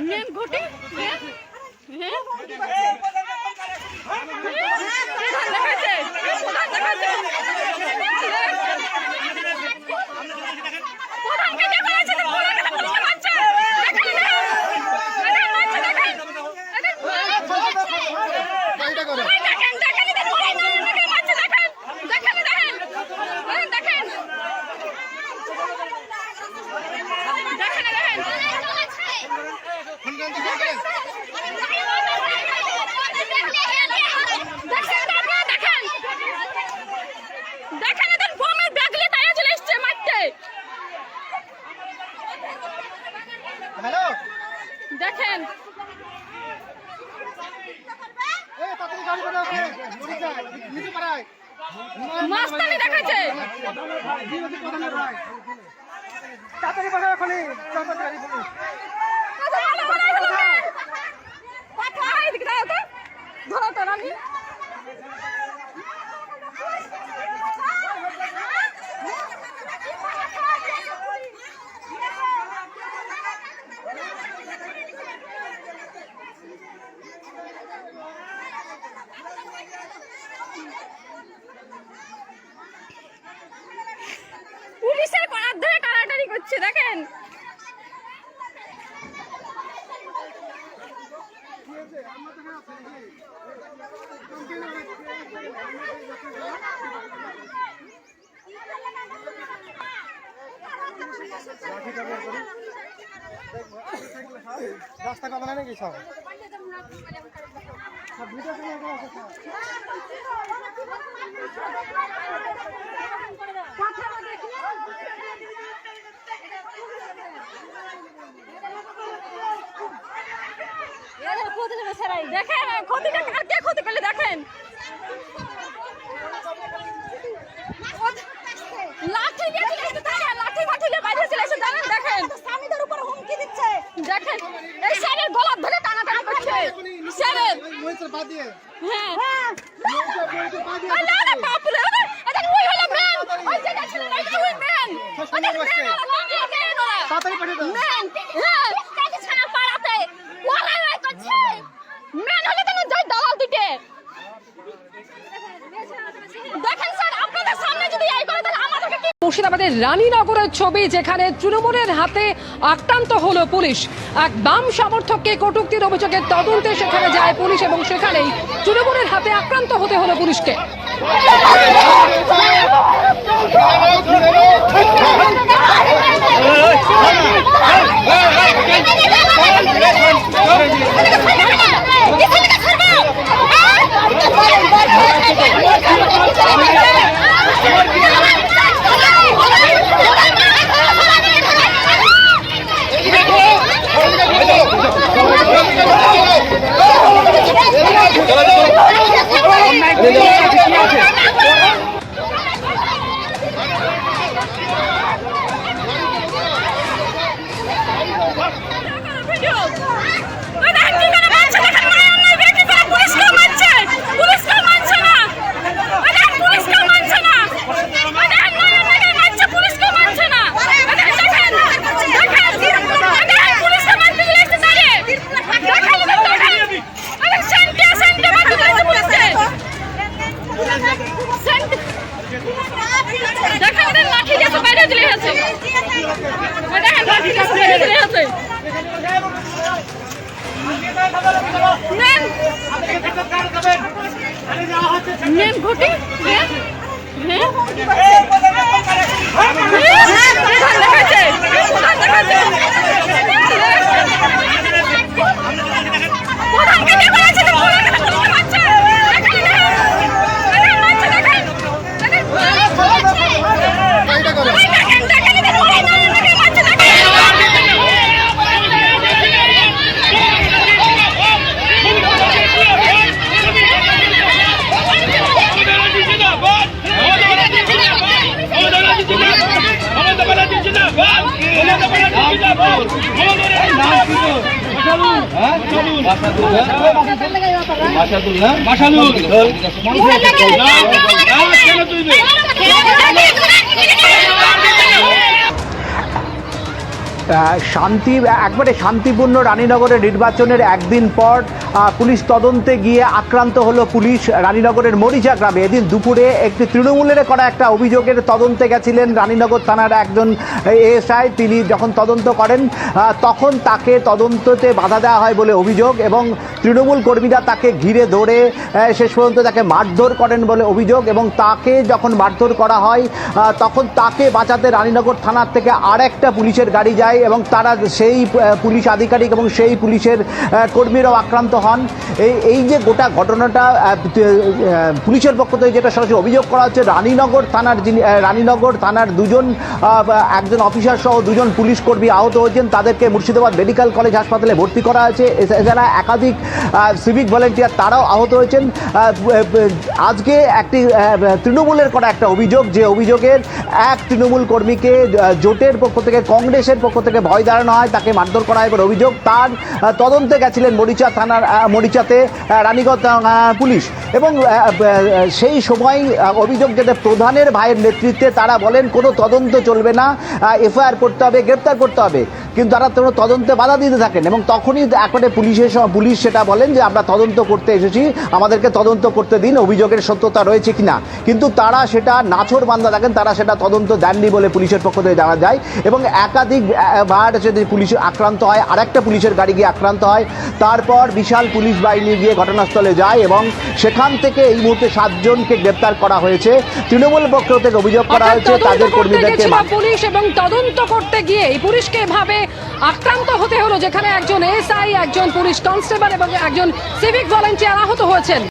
নেন। ঘটি নেন। হ্যাঁ প্রধান দেখাচ্ছে প্রধান দেখাচ্ছে প্রধানকে কে বলেছে যে প্রধানকে তো পুলিশে মারছে দেখেন দেখেন মারছে দেখেন এটা করো দেখেন দেখেন দেখেন দেখেন মারছে দেখেন দেখেন দেখেন দেখেন দেখেন দেখেন ফোন দেখেন দেখেন এদের বোমের ব্যাগ নিয়ে তারা চলে এসছে মারতে হ্যালো দেখেন এই তাড়াতাড়ি গাড়ি করে ওকে মরে যায় নিচে পারায় মাস্তানি দেখাচ্ছে। তাড়াতাড়ি পাঠাও এখনই চম্পা গাড়ি পুলিশ ধরো তো রানী পুলিশের করার ধরে টানাটানি করছে দেখেন রাস্তা কবে না নাকি সব সব ভিডিও করে দেখেন ক্ষতিটা ক্ষতি করলে দেখেন? লাঠি দিয়ে চলে এসেছে দেখেন লাঠি মাঠি দিয়ে বাইরে চলে এসেছে দেখেন দেখেন। স্বামীদের উপর হুমকি দিচ্ছে। দেখেন এই স্যারের গলা ধরে টানাটানি করছে। স্যারের ওই মহিষের পা দিয়ে হ্যাঁ বাপরে এটা ওই হলো ম্যান? ওই যেটা ছিল এটা ওই ম্যান? তাড়াতাড়ি পাঠিয়ে দাও। ম্যান হ্যাঁ কাকে ছাড়া পাড়াতে ওরা ওই করছে ম্যান হলে কেন যাই দালাল দিতে দেখেন স্যার আপনাদের সামনে যদি এই করে তাহলে আমাদেরকে কি মুর্শিদাবাদের রানীনগরের ছবি, যেখানে তৃণমূলের হাতে আক্রান্ত হল পুলিশ। এক বাম সমর্থককে কটুক্তির অভিযোগে তদন্তে সেখানে যায় পুলিশ এবং সেখানেই তৃণমূলের হাতে আক্রান্ত হতে হলো পুলিশকে ভিডিও ওই দেখেন কি করে মারছে দেখেন মনে অন্যায় ব্যক্তি করে পুলিশকে মারছে পুলিশকে মারছে না ওই দেখেন পুলিশকে মারছে না ওই দেখেন মনে অন্যায় মারছে পুলিশকে মারছে না ওই দেখেন দেখেন দেখেন দেখেন পুলিশকে মারতে চলে এসেছে দাঁড়িয়ে দেখেন দেখেন ওই দেখেন সেন্টে সেন্টে মারতে চলে এসেছে পুলিশকে সেন্ট দেখেন ওদের লাঠি দিয়ে তো বাইরে চলে গেছে ওই দেখেন লাঠি দিয়ে তো বাইরে চলে গেছে নেন। ঘটি হ্যাঁ প্রধান দেখাচ্ছে প্রধান দেখাচ্ছে শান্তি একবারে শান্তিপূর্ণ রানীনগরের নির্বাচনের একদিন পর পুলিশ তদন্তে গিয়ে আক্রান্ত হলো পুলিশ রানীনগরের মরিচা গ্রামে। এদিন দুপুরে একটি তৃণমূলের করা একটা অভিযোগের তদন্তে গেছিলেন রানীনগর থানার একজন এএসআই। তিনি যখন তদন্ত করেন তখন তাকে তদন্ততে বাধা দেওয়া হয় বলে অভিযোগ এবং তৃণমূল কর্মীরা তাকে ঘিরে ধরে শেষ পর্যন্ত তাকে মারধর করেন বলে অভিযোগ এবং তাকে যখন মারধর করা হয় তখন তাকে বাঁচাতে রানীনগর থানার থেকে আর একটা পুলিশের গাড়ি যায় এবং তারা সেই পুলিশ আধিকারিক এবং সেই পুলিশের কর্মীরাও আক্রান্ত হন। এই এই যে গোটা ঘটনাটা পুলিশের পক্ষ থেকে যেটা সরাসরি অভিযোগ করা হচ্ছে, রানীনগর থানার যিনি রানীনগর থানার দুজন একজন অফিসার সহ দুজন পুলিশ কর্মী আহত হয়েছেন। তাদেরকে মুর্শিদাবাদ মেডিকেল কলেজ হাসপাতালে ভর্তি করা হয়েছে। এছাড়া একাধিক সিভিক ভলেন্টিয়ার তারাও আহত হয়েছেন। আজকে একটি তৃণমূলের করা একটা অভিযোগ, যে অভিযোগের এক তৃণমূল কর্মীকে জোটের পক্ষ থেকে, কংগ্রেসের পক্ষ থেকে ভয় দাঁড়ানো হয়, তাকে মারধর করা হয় অভিযোগ। তার তদন্তে গেছিলেন মরিচা থানার মরিচাতে রানীগঞ্জ পুলিশ। এবং সেই সময় অভিযোগ যেটা প্রধানের ভাইয়ের নেতৃত্বে তারা বলেন, কোনো তদন্ত চলবে না। এফআইআর করতে হবে, গ্রেপ্তার করতে হবে। কিন্তু তারা কোনো তদন্তে বাধা দিতে থাকেন এবং তখনই একবারে পুলিশের পুলিশ সেটা বলেন যে আমরা তদন্ত করতে এসেছি আমাদেরকে তদন্ত করতে দিন অভিযোগের সত্যতা রয়েছে কিনা? কিন্তু তারা সেটা নাছর বান্ধা থাকেন তারা সেটা তদন্ত দেননি বলে পুলিশের পক্ষ থেকে জানা যায় এবং একাধিক বার যদি পুলিশ আক্রান্ত হয় আরেকটা পুলিশের গাড়ি গিয়ে আক্রান্ত হয়। তারপর বিশাল পুলিশ বাহিনী গিয়ে ঘটনাস্থলে যায় এবং সেখান থেকে এই মুহূর্তে সাতজনকে গ্রেপ্তার করা হয়েছে। তৃণমূল পক্ষ থেকে অভিযোগ করা হয়েছে তাদের কর্মীদেরকে পুলিশ এবং তদন্ত করতে গিয়ে এই পুলিশকে এভাবে আক্রান্ত হতে হলো, যেখানে একজন এসআই, একজন পুলিশ কনস্টেবল এবং একজন সিভিক ভলেন্টিয়ার আহত হয়েছেন।